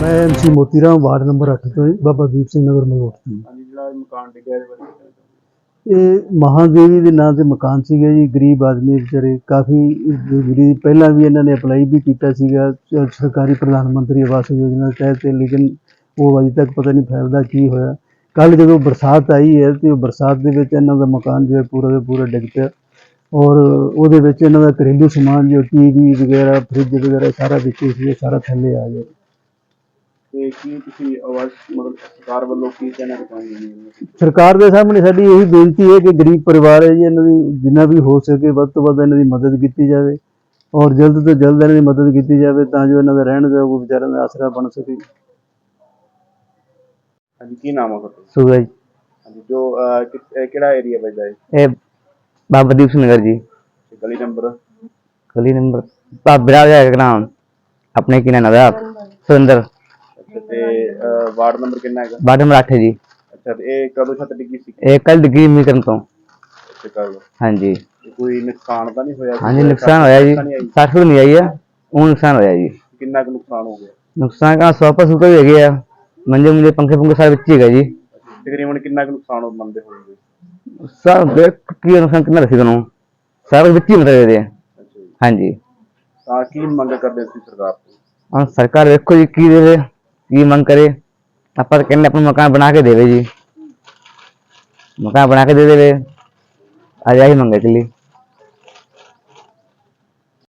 ਮੈਂ MC Motiram ward number 8 ਤੋਂ ਬਾਬਾ ਦੀਪ ਸਿੰਘ ਨਗਰ ਮਲੋਟ ਤੋਂ। ਹਾਂਜੀ ਜਿਹੜਾ ਮਕਾਨ ਡਿੱਗਿਆ ਇਹਦੇ ਬਾਰੇ? ਇਹ ਮਹਾਦੇਵੀ ਦੇ ਨਾਂ ਤੇ ਮਕਾਨ ਸੀਗਾ ਜੀ ਗਰੀਬ ਆਦਮੀ ਵਿਚਾਰੇ ਕਾਫੀ ਗਰੀਬ ਪਹਿਲਾਂ ਵੀ ਇਹਨਾਂ ਨੇ ਅਪਲਾਈ ਵੀ ਕੀਤਾ ਸੀਗਾ ਸਰਕਾਰੀ ਪ੍ਰਧਾਨ ਮੰਤਰੀ ਆਵਾਸ ਯੋਜਨਾ ਤਹਿਤ ਲੇਕਿਨ ਉਹ ਅਜੇ ਤੱਕ ਪਤਾ ਨਹੀਂ ਫੈਲਦਾ ਕੀ ਹੋਇਆ ਕੱਲ ਜਦੋਂ ਬਰਸਾਤ ਆਈ ਹੈ ਤੇ ਉਹ ਬਰਸਾਤ ਦੇ ਵਿੱਚ ਇਹਨਾਂ ਦਾ ਮਕਾਨ ਜੋ ਹੈ ਪੂਰਾ ਦਾ ਪੂਰਾ ਡਿੱਗ ਪਿਆ ਔਰ ਉਹਦੇ ਵਿੱਚ ਇਹਨਾਂ ਦਾ ਘਰੇਲੂ ਸਮਾਨ ਜੋ ਟੀਵੀ ਵਗੈਰਾ ਫ੍ਰਿਜ ਵਗੈਰਾ ਸਾਰਾ ਵਿੱਚ ਸੀ ਸਾਰਾ ਥੱਲੇ ਆ ਗਿਆ ਤੇ ਕੀ ਤੁਸੀਂ ਆਵਾਜ਼ ਮਤਲਬ ਸਰਕਾਰ ਵੱਲੋਂ ਕੀ ਕਹਿਣਾ ਚਾਹੁੰਦੇ ਹੋ ਸਰਕਾਰ ਦੇ ਸਾਹਮਣੇ ਸਾਡੀ ਇਹੀ ਬੇਨਤੀ ਹੈ ਕਿ ਗਰੀਬ ਪਰਿਵਾਰ ਹੈ ਜੀ ਇਹਨਾਂ ਦੀ ਜਿੰਨਾ ਵੀ ਹੋ ਸਕੇ ਵੱਧ ਤੋਂ ਵੱਧ ਇਹਨਾਂ ਦੀ ਮਦਦ ਕੀਤੀ ਜਾਵੇ ਔਰ ਜਲਦ ਤੋਂ ਜਲਦ ਇਹਨਾਂ ਦੀ ਮਦਦ ਕੀਤੀ ਜਾਵੇ ਤਾਂ ਜੋ ਇਹਨਾਂ ਦਾ ਰਹਿਣ ਦਾ ਉਹ ਵਿਚਾਰਿਆਂ ਦਾ ਆਸਰਾ ਬਣ ਸਕੇ। ਹਾਂਜੀ ਕੀ ਨਾਮ ਹੈ ਤੁਹਾਡਾ? ਸੂਰਜ ਹਾਂਜੀ ਜੋ ਅਹ, ਕਿ- ਇਹ ਕਿਹੜਾ ਏਰੀਆ ਪੈਂਦਾ ਹੈ? ਇਹ ਬਾਬਾ ਦੀਪ ਸਿੰਘ ਨਗਰ ਜੀ। ਤੇ ਗਲੀ ਨੰਬਰ? ਗਲੀ ਨੰਬਰ ਭਾਬਰਾ ਦਾ ਨਾਮ। ਆਪਣੇ ਕੀ ਨਾਮ ਦਾ ਸੁਰਿੰਦਰ। ਅੱਛਾ ਤੇ ਅਹ, ਵਾਰਡ ਨੰਬਰ ਕਿੰਨਾ ਹੈਗਾ? ਵਾਰਡ ਨੰਬਰ 8 ਜੀ। ਅੱਛਾ ਤੇ ਇਹ ਕਦੋਂ ਛੱਤ ਡਿੱਗੀ ਸੀ? ਇਹ ਕੱਲ ਡਿਗਰੀ ਮੀਟਰ ਤੋਂ। ਅੱਛਾ ਕੱਲ ਹਾਂਜੀ। ਕੋਈ ਨੁਕਸਾਨ ਤਾਂ ਨਹੀਂ ਹੋਇਆ? ਹਾਂਜੀ ਨੁਕਸਾਨ ਹੋਇਆ ਜੀ ਤਾਂ ਨਹੀਂ ਆਈ? 60 ਨਹੀਂ ਆਈ ਆ। ਉਹ ਨੁਕਸਾਨ ਹੋਇਆ ਜੀ। ਕਿੰਨਾ ਕੁ ਨੁਕਸਾਨ ਹੋ ਗਿਆ? ਨੁਕਸਾਨ ਕਾ ਸੋਫਾ ਸੁਪਾ ਵੀ ਹੈਗੇ ਆ। ਮੰਜੇ ਮੁੰਜੇ ਪੰਖੇ ਪੁੰਖੇ ਸਾਰੇ ਵਿੱਚ ਹੀ ਹੈਗਾ ਜੀ। ਤਕਰੀਬਨ ਕਿੰਨਾ ਕੁ ਨੁਕਸਾਨ ਹੋ ਮੰਨਦੇ ਹੋਣਗੇ ਸਭ ਦੇਖ ਕੀ ਨੁਕਸਾਨ ਕਿੰਨਾ ਰੱਖੀ ਤੁਹਾਨੂੰ? ਸਾਰਾ ਵਿੱਚ ਹੀ ਮਤਲਬ ਇਹਦੇ ਅੱਛਾ ਜੀ। ਹਾਂਜੀ। ਤਾਂ ਕੀ ਮੰਗ ਕਰਦੇ ਸੀ ਸਰਕਾਰ ਤੋਂ? ਹੁਣ ਸਰਕਾਰ ਵੇਖੋ ਜੀ ਕੀ ਦੇਵੇ ਕੀ ਮੰਗ ਕਰੇ? ਆਪਾਂ ਤਾਂ ਕਹਿੰਦੇ ਆਪਣਾ ਮਕਾਨ ਬਣਾ ਕੇ ਦੇਵੇ ਜੀ। ਮਕਾਨ ਬਣਾ ਕੇ ਦੇ ਦੇਵੇ। ਅੱਜ ਆਹੀ ਮੰਗੇ ਚਲੀ